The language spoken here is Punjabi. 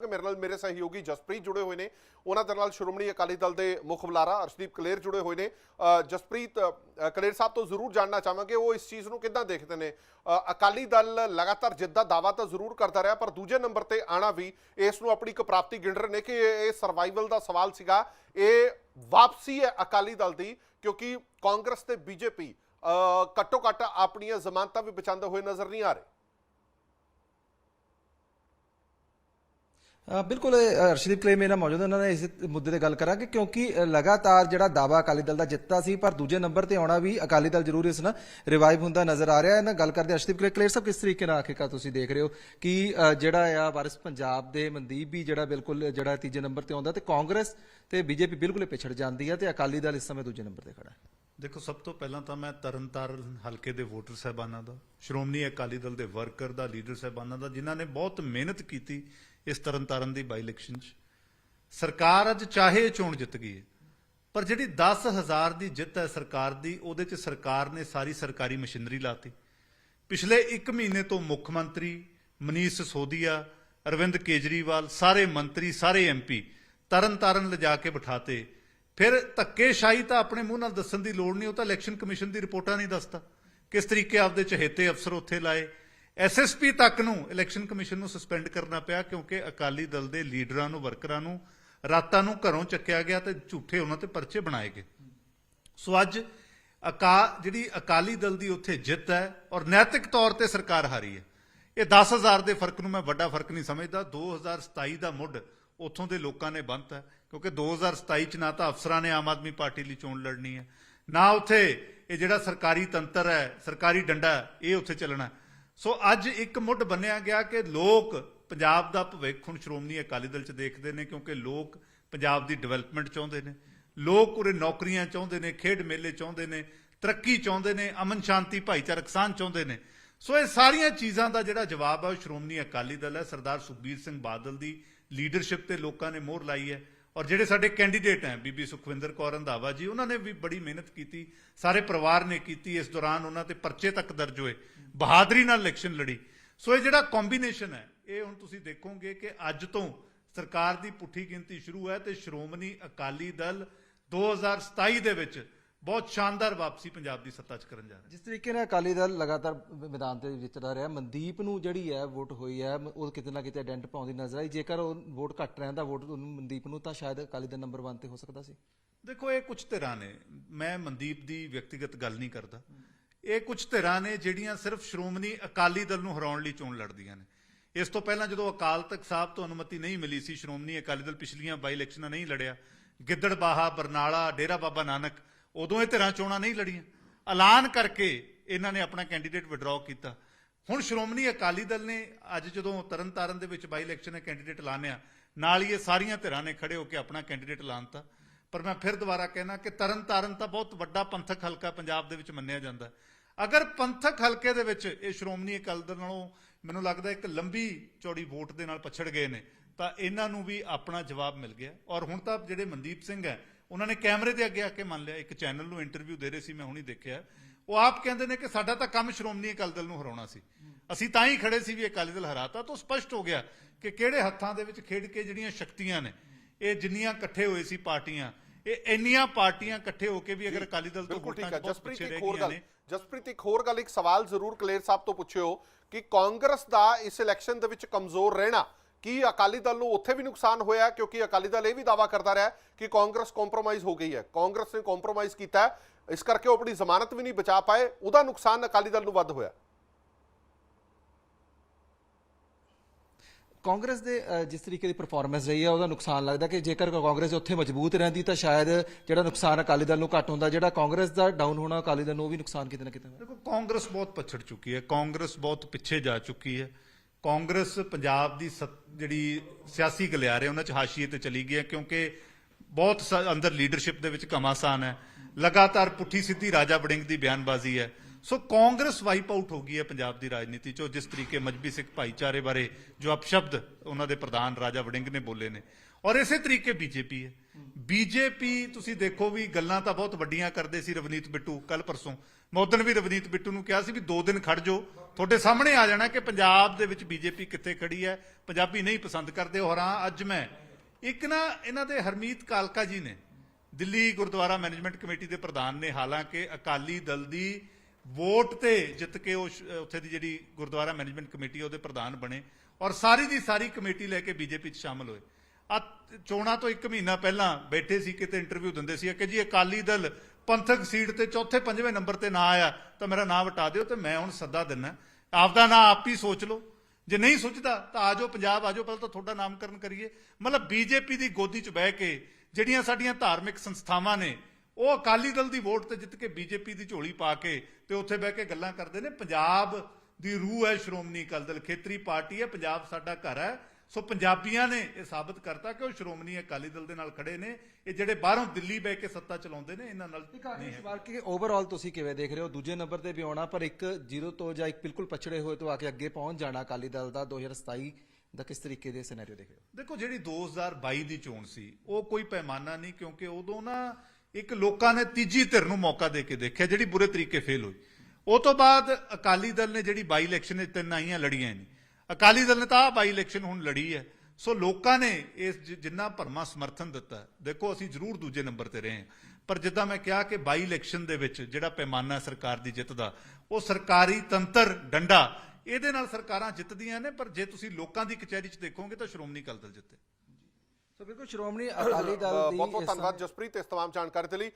ਕਿ ਮੇਰੇ ਨਾਲ ਮੇਰੇ ਸਹਿਯੋਗੀ ਜਸਪ੍ਰੀਤ ਜੁੜੇ ਹੋਏ ਨੇ। ਉਹਨਾਂ ਦੇ ਨਾਲ ਸ਼੍ਰੋਮਣੀ ਅਕਾਲੀ ਦਲ ਦੇ ਮੁੱਖ ਬੁਲਾਰਾ ਅਰਸ਼ਦੀਪ ਕਲੇਰ ਜੁੜੇ ਹੋਏ ਨੇ। ਜਸਪ੍ਰੀਤ ਕਲੇਰ ਸਾਹਿਬ ਤੋਂ ਜ਼ਰੂਰ ਜਾਣਨਾ ਚਾਹਾਂਗੇ। ਉਹ ਇਸ ਚੀਜ਼ ਨੂੰ ਕਿੱਦਾਂ ਦੇਖਦੇ ਨੇ? ਅਕਾਲੀ ਦਲ ਲਗਾਤਾਰ ਜਿੱਤ ਦਾ ਦਾਵਾ ਤਾਂ ਜ਼ਰੂਰ ਕਰਦਾ ਰਿਹਾ, ਪਰ ਦੂਜੇ ਨੰਬਰ ਤੇ ਆਣਾ ਵੀ ਇਸ ਨੂੰ ਆਪਣੀ ਇੱਕ ਪ੍ਰਾਪਤੀ ਗਿਣ ਰਹੇ ਨੇ ਕਿ ਇਹ ਇਹ ਸਰਵਾਈਵਲ ਦਾ ਸਵਾਲ ਸੀਗਾ। ਇਹ ਵਾਪਸੀ ਹੈ ਅਕਾਲੀ ਦਲ ਦੀ, ਕਿਉਂਕਿ ਕਾਂਗਰਸ ਤੇ ਬੀਜੇਪੀ ਘੱਟੋ ਘੱਟ ਆਪਣੀਆਂ ਜ਼ਮਾਨਤਾਂ ਵੀ ਬਚਾਉਂਦੇ ਹੋਏ ਨਜ਼ਰ ਨਹੀਂ ਆ ਰਹੇ। ਬਿਲਕੁਲ ਅਰਸ਼ਦੀਪ ਕਲੇਮ ਇਹਨਾਂ ਮੌਜੂਦ ਉਹਨਾਂ ਨੇ ਇਸ ਮੁੱਦੇ ਤੇ ਗੱਲ ਕਰਾਂਗੇ ਕਿਉਂਕਿ ਲਗਾਤਾਰ ਜਿਹੜਾ ਦਾਵਾ ਅਕਾਲੀ ਦਲ ਦਾ ਜਿੱਤਦਾ ਸੀ, ਪਰ ਦੂਜੇ ਨੰਬਰ ਤੇ ਆਉਣਾ ਵੀ ਅਕਾਲੀ ਦਲ ਜ਼ਰੂਰ ਇਸ ਨਾਲ ਰਿਵਾਈਵ ਹੁੰਦਾ ਨਜ਼ਰ ਆ ਰਿਹਾ। ਹੈ ਨਾ ਗੱਲ ਕਰਦੇ ਅਰਸ਼ਦੀਪ ਕਲੇਰ ਕਲੇਰ ਸਾਹਿਬ, ਕਿਸ ਤਰੀਕੇ ਨਾਲ ਆਖਿਰਕਾਰ ਤੁਸੀਂ ਦੇਖ ਰਹੇ ਹੋ ਕਿ ਜਿਹੜਾ ਆ ਵਾਰਿਸ ਪੰਜਾਬ ਦੇ ਮਨਦੀਪ ਵੀ ਜਿਹੜਾ ਬਿਲਕੁਲ, ਜਿਹੜਾ ਤੀਜੇ ਨੰਬਰ ਤੇ ਆਉਂਦਾ ਤੇ ਕਾਂਗਰਸ ਤੇ ਬੀਜੇਪੀ ਬਿਲਕੁਲ ਪਿਛੜ ਜਾਂਦੀ ਹੈ ਤੇ ਅਕਾਲੀ ਦਲ ਇਸ ਸਮੇਂ ਦੂਜੇ ਨੰਬਰ ਤੇ ਖੜਾ ਹੈ। ਦੇਖੋ, ਸਭ ਤੋਂ ਪਹਿਲਾਂ ਤਾਂ ਮੈਂ ਤਰਨਤਾਰਨ ਹਲਕੇ ਦੇ ਵੋਟਰ ਸਹਿਬਾਨਾਂ ਦਾ, ਸ਼੍ਰੋਮਣੀ ਅਕਾਲੀ ਦਲ ਦੇ ਵਰਕਰ ਦਾ, ਲੀਡਰ ਸਹਿਬਾਨਾਂ ਦਾ, ਜਿਨ੍ਹਾਂ ਨੇ ਬਹੁਤ ਮਿਹਨਤ ਕੀਤੀ ਇਸ ਤਰਨਤਾਰਨ ਦੀ ਬਾਈ ਇਲੈਕਸ਼ਨ 'ਚ। ਸਰਕਾਰ ਅੱਜ ਚਾਹੇ ਚੋਣ ਜਿੱਤ ਗਈ ਹੈ, ਪਰ ਜਿਹੜੀ 10000 ਦੀ ਜਿੱਤ ਹੈ ਸਰਕਾਰ ਦੀ, ਉਹਦੇ 'ਚ ਸਰਕਾਰ ਨੇ ਸਾਰੀ ਸਰਕਾਰੀ ਮਸ਼ੀਨਰੀ ਲਾਤੀ। ਪਿਛਲੇ 1 ਮਹੀਨੇ ਤੋਂ ਮੁੱਖ ਮੰਤਰੀ ਮਨੀਸ਼ ਸਿਸੋਦੀਆ ਅਰਵਿੰਦ ਕੇਜਰੀਵਾਲ, ਸਾਰੇ ਮੰਤਰੀ, ਸਾਰੇ ਐਮਪੀ ਤਰਨ ਤਾਰਨ ਲਿਜਾ ਕੇ ਬਿਠਾਤੇ। ਫਿਰ ਧੱਕੇਸ਼ਾਹੀ ਤਾਂ ਆਪਣੇ ਮੂੰਹ ਨਾਲ ਦੱਸਣ ਦੀ ਲੋੜ ਨਹੀਂ, ਉਹ ਤਾਂ ਇਲੈਕਸ਼ਨ ਕਮਿਸ਼ਨ ਦੀ ਰਿਪੋਰਟਾਂ ਨਹੀਂ ਦੱਸਦਾ। ਕਿਸ ਤਰੀਕੇ ਆਪਦੇ ਚਹੇਤੇ ਅਫਸਰ ਉੱਥੇ ਲਾਏ ਐਸਐਸਪੀ ਤੱਕ ਨੂੰ ਇਲੈਕਸ਼ਨ ਕਮਿਸ਼ਨ ਨੂੰ ਸਸਪੈਂਡ ਕਰਨਾ ਪਿਆ ਕਿਉਂਕਿ ਅਕਾਲੀ ਦਲ ਦੇ ਲੀਡਰਾਂ ਨੂੰ, ਵਰਕਰਾਂ ਨੂੰ ਰਾਤਾਂ ਨੂੰ ਘਰੋਂ ਚੱਕਿਆ ਗਿਆ ਤੇ ਝੂਠੇ ਉਹਨਾਂ ਤੇ ਪਰਚੇ ਬਣਾਏ ਗਏ। ਸੋ ਅੱਜ ਅਕਾ, ਜਿਹੜੀ ਅਕਾਲੀ ਦਲ ਦੀ ਉੱਥੇ ਜਿੱਤ ਹੈ ਔਰ ਨੈਤਿਕ ਤੌਰ ਤੇ ਸਰਕਾਰ ਹਾਰੀ ਹੈ, ਇਹ 10000 ਦੇ ਫ਼ਰਕ ਨੂੰ ਮੈਂ ਵੱਡਾ ਫ਼ਰਕ ਨਹੀਂ ਸਮਝਦਾ। 2027 ਦਾ ਮੁੱਢ ਉੱਥੋਂ ਦੇ ਲੋਕਾਂ ਨੇ ਬੰਨਤਾ ਕਿਉਂਕਿ 2027 ਚ ਨਾ ਤਾਂ ਅਫਸਰਾਂ ਨੇ ਆਮ ਆਦਮੀ ਪਾਰਟੀ ਲਈ ਚੋਣ ਲੜਨੀ ਹੈ, ਨਾ ਉੱਥੇ ਇਹ ਜਿਹੜਾ ਸਰਕਾਰੀ ਤੰਤਰ ਹੈ, ਸਰਕਾਰੀ ਡੰਡਾ ਇਹ ਉੱਥੇ ਚੱਲਣਾ ਸੋ ਅੱਜ ਇੱਕ ਮੁੱਢ ਬੰਨਿਆ ਗਿਆ ਕਿ ਲੋਕ ਪੰਜਾਬ ਦਾ ਭਵਿੱਖ ਹੁਣ ਸ਼੍ਰੋਮਣੀ ਅਕਾਲੀ ਦਲ ਚ ਦੇਖਦੇ ਨੇ ਕਿਉਂਕਿ ਲੋਕ ਪੰਜਾਬ ਦੀ ਡਿਵੈਲਪਮੈਂਟ ਚਾਹੁੰਦੇ ਨੇ। ਲੋਕ ਉਰੇ ਨੌਕਰੀਆਂ ਚਾਹੁੰਦੇ ਨੇ, ਖੇਡ ਮੇਲੇ ਚਾਹੁੰਦੇ ਨੇ, ਤਰੱਕੀ ਚਾਹੁੰਦੇ ਨੇ, ਅਮਨ ਸ਼ਾਂਤੀ, ਭਾਈਚਾਰਕ ਸਾਂਝ ਚਾਹੁੰਦੇ ਨੇ। ਸੋ ਇਹ ਸਾਰੀਆਂ ਚੀਜ਼ਾਂ ਦਾ ਜਿਹੜਾ ਜਵਾਬ ਹੈ ਉਹ ਸ਼੍ਰੋਮਣੀ ਅਕਾਲੀ ਦਲ ਹੈ। ਸਰਦਾਰ ਸੁਖਬੀਰ ਸਿੰਘ ਬਾਦਲ ਦੀ ਲੀਡਰਸ਼ਿਪ ਤੇ ਲੋਕਾਂ ਨੇ ਮੋਹਰ ਲਾਈ ਹੈ। ਔਰ ਜਿਹੜੇ ਸਾਡੇ ਕੈਂਡੀਡੇਟ ਹੈ, ਬੀਬੀ ਸੁਖਵਿੰਦਰ ਕੌਰ ਰੰਧਾਵਾ ਜੀ, ਉਹਨਾਂ ਨੇ ਵੀ ਬੜੀ ਮਿਹਨਤ ਕੀਤੀ, ਸਾਰੇ ਪਰਿਵਾਰ ਨੇ ਕੀਤੀ, ਇਸ ਦੌਰਾਨ ਉਹਨਾਂ ਤੇ ਪਰਚੇ ਤੱਕ ਦਰਜ ਹੋਏ, ਬਹਾਦਰੀ ਨਾਲ ਇਲੈਕਸ਼ਨ ਲੜੀ। ਸੋ ਇਹ ਜਿਹੜਾ ਕੰਬੀਨੇਸ਼ਨ ਹੈ, ਇਹ ਹੁਣ ਤੁਸੀਂ ਦੇਖੋਗੇ ਕਿ ਅੱਜ ਤੋਂ ਸਰਕਾਰ ਦੀ ਪੁੱਠੀ ਗਿਣਤੀ ਸ਼ੁਰੂ ਹੈ ਤੇ ਸ਼੍ਰੋਮਣੀ ਅਕਾਲੀ ਦਲ 2027 ਦੇ ਵਿੱਚ ਬਹੁਤ ਸ਼ਾਨਦਾਰ ਵਾਪਸੀ ਪੰਜਾਬ ਦੀ ਸੱਤਾ 'ਚ ਕਰਨ ਜਾ ਰਿਹਾ। ਜਿਸ ਤਰੀਕੇ ਨਾਲ ਅਕਾਲੀ ਦਲ ਲਗਾਤਾਰ ਮੈਦਾਨ ਤੇ ਵਿਚਰਦਾ ਰਿਹਾ ਮਨਦੀਪ ਨੂੰ ਜਿਹੜੀ ਹੈ ਵੋਟ ਹੋਈ ਹੈ ਉਹ ਕਿਤੇ ਨਾ ਕਿਤੇ ਡੈਂਟ ਪਾਉਂਦੀ ਨਜ਼ਰ ਆਈ। ਜੇਕਰ ਉਹ ਵੋਟ ਘੱਟ ਰਹਿੰਦਾ ਵੋਟ ਉਹਨੂੰ ਮਨਦੀਪ ਨੂੰ ਤਾਂ ਸ਼ਾਇਦ ਅਕਾਲੀ ਦਲ ਨੰਬਰ 1 ਤੇ ਹੋ ਸਕਦਾ ਸੀ। ਦੇਖੋ ਇਹ ਕੁਝ ਧਿਰਾਂ ਨੇ। ਮੈਂ ਮਨਦੀਪ ਦੀ ਵਿਅਕਤੀਗਤ ਗੱਲ ਨਹੀਂ ਕਰਦਾ। ਇਹ ਕੁਝ ਧਿਰਾਂ ਨੇ ਜਿਹੜੀਆਂ ਸਿਰਫ ਸ਼੍ਰੋਮਣੀ ਅਕਾਲੀ ਦਲ ਨੂੰ ਹਰਾਉਣ ਲਈ ਚੋਣ ਲੜਦੀਆਂ ਨੇ। ਇਸ ਤੋਂ ਪਹਿਲਾਂ ਜਦੋਂ ਅਕਾਲ ਤਖਤ ਸਾਹਿਬ ਤੋਂ ਅਨੁਮਤੀ ਨਹੀਂ ਮਿਲੀ ਸੀ ਸ਼੍ਰੋਮਣੀ ਅਕਾਲੀ ਦਲ ਪਿਛਲੀਆਂ ਬਾਈ ਇਲੈਕਸ਼ਨਾਂ ਨਹੀਂ ਲੜਿਆ। ਗਿੱਦੜਬਾਹਾ ਬਰਨਾਲਾ ਡੇਰਾ ਬਾਬਾ ਨਾਨਕ ਉਦੋਂ ਇਹ ਧਿਰਾਂ ਚੋਣਾਂ ਨਹੀਂ ਲੜੀਆਂ। ਐਲਾਨ ਕਰਕੇ ਇਹਨਾਂ ਨੇ ਆਪਣਾ ਕੈਂਡੀਡੇਟ ਵਿਡਰਾਅ ਕੀਤਾ। ਹੁਣ ਸ਼੍ਰੋਮਣੀ ਅਕਾਲੀ ਦਲ ਨੇ ਅੱਜ ਜਦੋਂ ਤਰਨਤਾਰਨ ਦੇ ਵਿੱਚ ਬਾਈ ਇਲੈਕਸ਼ਨ ਹੈ ਕੈਂਡੀਡੇਟ ਲਾਣਿਆ, ਨਾਲ ਹੀ ਇਹ ਸਾਰੀਆਂ ਧਿਰਾਂ ਨੇ ਖੜੇ ਹੋ ਕੇ ਆਪਣਾ ਕੈਂਡੀਡੇਟ ਐਲਾਨਤਾ ਪਰ ਮੈਂ ਫਿਰ ਦੁਬਾਰਾ ਕਹਿਣਾ ਕਿ ਤਰਨਤਾਰਨ ਤਾਂ ਬਹੁਤ ਵੱਡਾ ਪੰਥਕ ਹਲਕਾ ਪੰਜਾਬ ਦੇ ਵਿੱਚ ਮੰਨਿਆ ਜਾਂਦਾ ਅਗਰ ਪੰਥਕ ਹਲਕੇ ਦੇ ਵਿੱਚ ਇਹ ਸ਼੍ਰੋਮਣੀ ਅਕਾਲੀ ਦਲ ਨਾਲੋਂ ਮੈਨੂੰ ਲੱਗਦਾ ਇੱਕ ਲੰਬੀ ਚੌੜੀ ਵੋਟ ਦੇ ਨਾਲ ਪਛੜ ਗਏ ਨੇ, ਤਾਂ ਇਹਨਾਂ ਨੂੰ ਵੀ ਆਪਣਾ ਜਵਾਬ ਮਿਲ ਗਿਆ। ਔਰ ਹੁਣ ਤਾਂ ਜਿਹੜੇ ਮਨਦੀਪ ਸਿੰਘ ਹੈ ਉਹਨਾਂ ਨੇ ਕੈਮਰੇ ਦੇ ਅੱਗੇ ਆ ਕੇ ਮੰਨ ਲਿਆ ਇੱਕ ਚੈਨਲ ਨੂੰ ਇੰਟਰਵਿਊ ਦੇ ਰਹੇ ਸੀ ਮੈਂ ਹੁਣੀ ਦੇਖਿਆ। ਉਹ ਆਪ ਕਹਿੰਦੇ ਨੇ ਕਿ ਸਾਡਾ ਤਾਂ ਕੰਮ ਸ਼੍ਰੋਮਣੀ ਅਕਾਲੀ ਦਲ ਨੂੰ ਹਰਾਉਣਾ ਸੀ। ਅਸੀਂ ਤਾਂ ਹੀ ਖੜੇ ਸੀ ਵੀ ਇਹ ਅਕਾਲੀ ਦਲ ਹਰਾਤਾ ਤਾਂ ਸਪਸ਼ਟ ਹੋ ਗਿਆ ਕਿ ਕਿਹੜੇ ਹੱਥਾਂ ਦੇ ਵਿੱਚ ਖੇਡ ਕੇ ਜਿਹੜੀਆਂ ਸ਼ਕਤੀਆਂ ਨੇ ਇਹ ਜਿੰਨੀਆਂ ਇਕੱਠੇ ਹੋਏ ਸੀ ਪਾਰਟੀਆਂ ਇਹ ਇੰਨੀਆਂ ਪਾਰਟੀਆਂ ਇਕੱਠੇ ਹੋ ਕੇ ਵੀ ਅਗਰ ਅਕਾਲੀ ਦਲ ਤੋਂ ਵੋਟਾਂ ਬਹੁਤ ਪਿੱਛੇ ਰਹਿ ਹੋਰ ਗਈਆਂ ਗੱਲ ਨੇ। ਜਸਪ੍ਰੀਤ ਇੱਕ ਹੋਰ ਗੱਲ ਇੱਕ ਸਵਾਲ ਜ਼ਰੂਰ ਕਲੇਰ ਸਾਹਿਬ ਤੋਂ ਪੁੱਛਿਓ ਕਿ ਕਾਂਗਰਸ ਦਾ ਇਸ ਇਲੈਕਸ਼ਨ ਦੇ ਵਿੱਚ ਕਮਜ਼ੋਰ ਰਹਿਣਾ ਕੀ ਅਕਾਲੀ ਦਲ ਨੂੰ ਉੱਥੇ ਵੀ ਨੁਕਸਾਨ ਹੋਇਆ ਕਿਉਂਕਿ ਅਕਾਲੀ ਦਲ ਇਹ ਵੀ ਦਾਵਾ ਕਰਦਾ ਰਿਹਾ ਕਿ ਕਾਂਗਰਸ ਕੰਪਰੋਮਾਈਜ਼ ਹੋ ਗਈ ਹੈ। ਕਾਂਗਰਸ ਨੇ ਕੰਪਰੋਮਾਈਜ਼ ਕੀਤਾ ਇਸ ਕਰਕੇ ਉਹ ਆਪਣੀ ਜ਼ਮਾਨਤ ਵੀ ਨਹੀਂ ਬਚਾ ਪਾਏ। ਉਹਦਾ ਨੁਕਸਾਨ ਅਕਾਲੀ ਦਲ ਨੂੰ ਵੱਧ ਹੋਇਆ। ਕਾਂਗਰਸ ਦੇ ਜਿਸ ਤਰੀਕੇ ਦੀ ਪਰਫਾਰਮੈਂਸ ਰਹੀ ਹੈ ਉਹਦਾ ਨੁਕਸਾਨ ਲੱਗਦਾ ਕਿ ਜੇਕਰ ਕਾਂਗਰਸ ਉੱਥੇ ਮਜ਼ਬੂਤ ਰਹਿੰਦੀ ਤਾਂ ਸ਼ਾਇਦ ਜਿਹੜਾ ਨੁਕਸਾਨ ਅਕਾਲੀ ਦਲ ਨੂੰ ਘੱਟ ਹੁੰਦਾ ਜਿਹੜਾ ਕਾਂਗਰਸ ਦਾ ਡਾਊਨ ਹੋਣਾ ਅਕਾਲੀ ਦਲ ਨੂੰ ਉਹ ਵੀ ਨੁਕਸਾਨ ਕਿਤੇ ਨਾ ਕਿਤੇ ਦੇਖੋ ਕਾਂਗਰਸ ਬਹੁਤ ਪਛੜ ਚੁੱਕੀ ਹੈ। ਕਾਂਗਰਸ ਬਹੁਤ ਪਿੱਛੇ ਜਾ ਚੁੱਕੀ ਹੈ। ਕਾਂਗਰਸ ਪੰਜਾਬ ਦੀ ਸੱਤ- ਜਿਹੜੀ ਸਿਆਸੀ ਗਲਿਆਰੇ ਉਹਨਾਂ ਚ ਹਾਸ਼ੀਏ ਤੇ ਚਲੀ ਗਈ ਹੈ ਕਿਉਂਕਿ ਬਹੁਤ ਸ- ਅੰਦਰ ਲੀਡਰਸ਼ਿਪ ਦੇ ਵਿੱਚ ਘਮਾਸਾਨ ਹੈ। ਲਗਾਤਾਰ ਪੁੱਠੀ ਸਿੱਧੀ ਰਾਜਾ ਬੜਿੰਗ ਦੀ ਬਿਆਨਬਾਜ਼ੀ ਹੈ। ਸੋ ਕਾਂਗਰਸ ਵਾਈਪ ਆਊਟ ਹੋ ਗਈ ਹੈ ਪੰਜਾਬ ਦੀ ਰਾਜਨੀਤੀ ਚੋਂ, ਜਿਸ ਤਰੀਕੇ ਮਜਬੀ ਸਿੱਖ ਭਾਈਚਾਰੇ ਬਾਰੇ ਜੋ ਅਪਸ਼ਬਦ ਉਹਨਾਂ ਦੇ ਪ੍ਰਧਾਨ ਰਾਜਾ ਵੜਿੰਗ ਨੇ ਬੋਲੇ ਨੇ। ਔਰ ਇਸੇ ਤਰੀਕੇ ਬੀਜੇਪੀ ਹੈ। ਬੀਜੇਪੀ, ਤੁਸੀਂ ਦੇਖੋ ਵੀ ਗੱਲਾਂ ਤਾਂ ਬਹੁਤ ਵੱਡੀਆਂ ਕਰਦੇ ਸੀ ਰਵਨੀਤ ਬਿੱਟੂ ਕੱਲ ਪਰਸੋਂ। ਮੈਂ ਉਦੋਂ ਵੀ ਰਵਨੀਤ ਬਿੱਟੂ ਨੂੰ ਕਿਹਾ ਸੀ ਵੀ ਦੋ ਦਿਨ ਖੜ ਜਾਓ। ਤੁਹਾਡੇ ਸਾਹਮਣੇ ਆ ਜਾਣਾ ਕਿ ਪੰਜਾਬ ਦੇ ਵਿੱਚ ਬੀਜੇਪੀ ਕਿੱਥੇ ਖੜੀ ਹੈ। ਪੰਜਾਬੀ ਨਹੀਂ ਪਸੰਦ ਕਰਦੇ ਔਰ ਹਾਂ, ਅੱਜ ਮੈਂ ਇੱਕ ਨਾ ਇਹਨਾਂ ਦੇ ਹਰਮੀਤ ਕਾਲਕਾ ਜੀ ਨੇ ਦਿੱਲੀ ਗੁਰਦੁਆਰਾ ਮੈਨੇਜਮੈਂਟ ਕਮੇਟੀ ਦੇ ਪ੍ਰਧਾਨ ਨੇ, ਹਾਲਾਂਕਿ ਅਕਾਲੀ ਦਲ ਦੀ ਵੋਟ ਤੇ ਜਿੱਤ ਕੇ ਉਹ ਸ਼- ਉੱਥੇ ਦੀ ਜਿਹੜੀ ਗੁਰਦੁਆਰਾ ਮੈਨੇਜਮੈਂਟ ਕਮੇਟੀ ਉਹਦੇ ਪ੍ਰਧਾਨ ਬਣੇ ਔਰ ਸਾਰੀ ਦੀ ਸਾਰੀ ਕਮੇਟੀ ਲੈ ਕੇ ਬੀਜੇਪੀ 'ਚ ਸ਼ਾਮਲ ਹੋਏ। ਆ ਚੋਣਾਂ ਤੋਂ ਇੱਕ ਮਹੀਨਾ ਪਹਿਲਾਂ ਬੈਠੇ ਸੀ, ਕਿਤੇ ਇੰਟਰਵਿਊ ਦਿੰਦੇ ਸੀ, ਕਿ ਜੀ ਅਕਾਲੀ ਦਲ ਪੰਥਕ ਸੀਟ ਤੇ ਚੌਥੇ ਪੰਜਵੇਂ ਨੰਬਰ ਤੇ ਨਾ ਆਇਆ, ਤਾਂ ਮੇਰਾ ਨਾਮ ਵਟਾ ਦਿਓ ਤੇ ਮੈਂ ਹੁਣ ਸੱਦਾ ਦਿੰਨਾ। ਆਪਦਾ ਨਾਂ ਆਪ ਹੀ ਸੋਚ ਲਓ। ਜੇ ਨਹੀਂ ਸੋਚਦਾ, ਤਾਂ ਆਜੋ ਪੰਜਾਬ ਆਜੋ ਪਹਿਲਾਂ ਤਾਂ ਤੁਹਾਡਾ ਨਾਮਕਰਨ ਕਰੀਏ। ਮਤਲਬ ਬੀਜੇਪੀ ਦੀ ਗੋਦੀ 'ਚ ਬਹਿ ਕੇ ਜਿਹੜੀਆਂ ਸਾਡੀਆਂ ਧਾਰਮਿਕ ਸੰਸਥਾਵਾਂ ਨੇ ਉਹ ਅਕਾਲੀ ਦਲ ਦੀ ਵੋਟ ਤੇ ਜਿੱਤ ਕੇ ਬੀਜੇਪੀ ਦੀ ਝੋਲੀ ਪਾ ਕੇ ਤੇ ਉੱਥੇ ਬਹਿ ਕੇ ਗੱਲਾਂ ਕਰਦੇ ਨੇ। ਪੰਜਾਬ ਦੀ ਰੂਹ ਹੈ ਸ਼੍ਰੋਮਣੀ ਅਕਾਲੀ ਦਲ ਖੇਤਰੀ ਪਾਰਟੀ ਹੈ ਪੰਜਾਬ ਸਾਡਾ ਘਰ ਹੈ। ਸੋ ਪੰਜਾਬੀਆਂ ਨੇ ਇਹ ਸਾਬਤ ਕਰਤਾ ਕਿ ਉਹ ਸ਼੍ਰੋਮਣੀ ਅਕਾਲੀ ਦਲ ਦੇ ਨਾਲ ਖੜੇ ਨੇ। ਇਹ ਜਿਹੜੇ ਬਾਹਰੋਂ ਦਿੱਲੀ ਬਹਿ ਕੇ ਸੱਤਾ ਚਲਾਉਂਦੇ ਨੇ ਇਹਨਾਂ ਨਾਲ ਨਹੀਂ ਹੈ। ਕਿ ਓਵਰਆਲ ਤੁਸੀਂ ਕਿਵੇਂ ਦੇਖ ਰਹੇ ਹੋ? ਦੂਜੇ ਨੰਬਰ ਤੇ ਵੀ ਆਉਣਾ ਪਰ ਇੱਕ ਜ਼ੀਰੋ ਤੋਂ ਜਾਂ ਇੱਕ ਬਿਲਕੁਲ ਪਛੜੇ ਹੋਏ ਤੋਂ ਆ ਕੇ ਅੱਗੇ ਪਹੁੰਚ ਜਾਣਾ ਅਕਾਲੀ ਦਲ ਦਾ 2027 ਦਾ ਕਿਸ ਤਰੀਕੇ ਦੇ ਸਿਨੈਰੀਓ ਦੇਖ ਰਹੇ ਹੋ? ਦੇਖੋ ਜਿਹੜੀ 2022 ਦੀ ਚੋਣ ਸੀ ਉਹ ਕੋਈ ਪੈਮਾਨਾ ਨਹੀਂ ਕਿਉਂਕਿ ਉਦੋਂ ਨਾ ਇੱਕ ਲੋਕਾਂ ਨੇ ਤੀਜੀ ਧਿਰ ਨੂੰ ਮੌਕਾ ਦੇ ਕੇ ਦੇਖਿਆ, ਜਿਹੜੀ ਬੁਰੇ ਤਰੀਕੇ ਫੇਲ ਹੋਈ। ਉਹ ਤੋਂ ਬਾਅਦ ਅਕਾਲੀ ਦਲ ਨੇ ਜਿਹੜੀ ਬਾਈ ਇਲੈਕਸ਼ਨ ਵਿੱਚ ਤਿੰਨ ਆਈਆਂ, ਲੜੀਆਂ ਨਹੀਂ। ਅਕਾਲੀ ਦਲ ਨੇ ਤਾਂ ਆਹ ਬਾਈ ਇਲੈਕਸ਼ਨ ਹੁਣ ਲੜੀ ਹੈ। ਸੋ ਲੋਕਾਂ ਨੇ ਇਸ ਜਿੰਨਾ ਭਰਮਾ ਸਮਰਥਨ ਦਿੱਤਾ, ਦੇਖੋ ਅਸੀਂ ਜ਼ਰੂਰ ਦੂਜੇ ਨੰਬਰ ਤੇ ਰਹੇ ਹਾਂ। ਪਰ ਜਿੱਦਾਂ ਮੈਂ ਕਿਹਾ ਕਿ ਬਾਈ ਇਲੈਕਸ਼ਨ ਦੇ ਵਿੱਚ ਜਿਹੜਾ ਪੈਮਾਨਾ ਸਰਕਾਰ ਦੀ ਜਿੱਤ ਦਾ, ਉਹ ਸਰਕਾਰੀ ਤੰਤਰ ਡੰਡਾ, ਇਹਦੇ ਨਾਲ ਸਰਕਾਰਾਂ ਜਿੱਤਦੀਆਂ ਨੇ, ਪਰ ਜੇ ਤੁਸੀਂ ਲੋਕਾਂ ਦੀ ਕਚਹਿਰੀ 'ਚ ਦੇਖੋਗੇ ਤਾਂ ਸ਼੍ਰੋਮਣੀ ਅਕਾਲੀ ਦਲ ਜਿੱਤੇ। ਸੋ ਬਿਲਕੁਲ ਸ਼੍ਰੋਮਣੀ ਅਕਾਲੀ ਦਲ ਦੀ ਬਹੁਤ ਬਹੁਤ ਧੰਨਵਾਦ ਜਸਪ੍ਰੀਤ ਇਸ ਤਮਾਮ ਜਾਣਕਾਰੀ ਦੇ ਲਈ।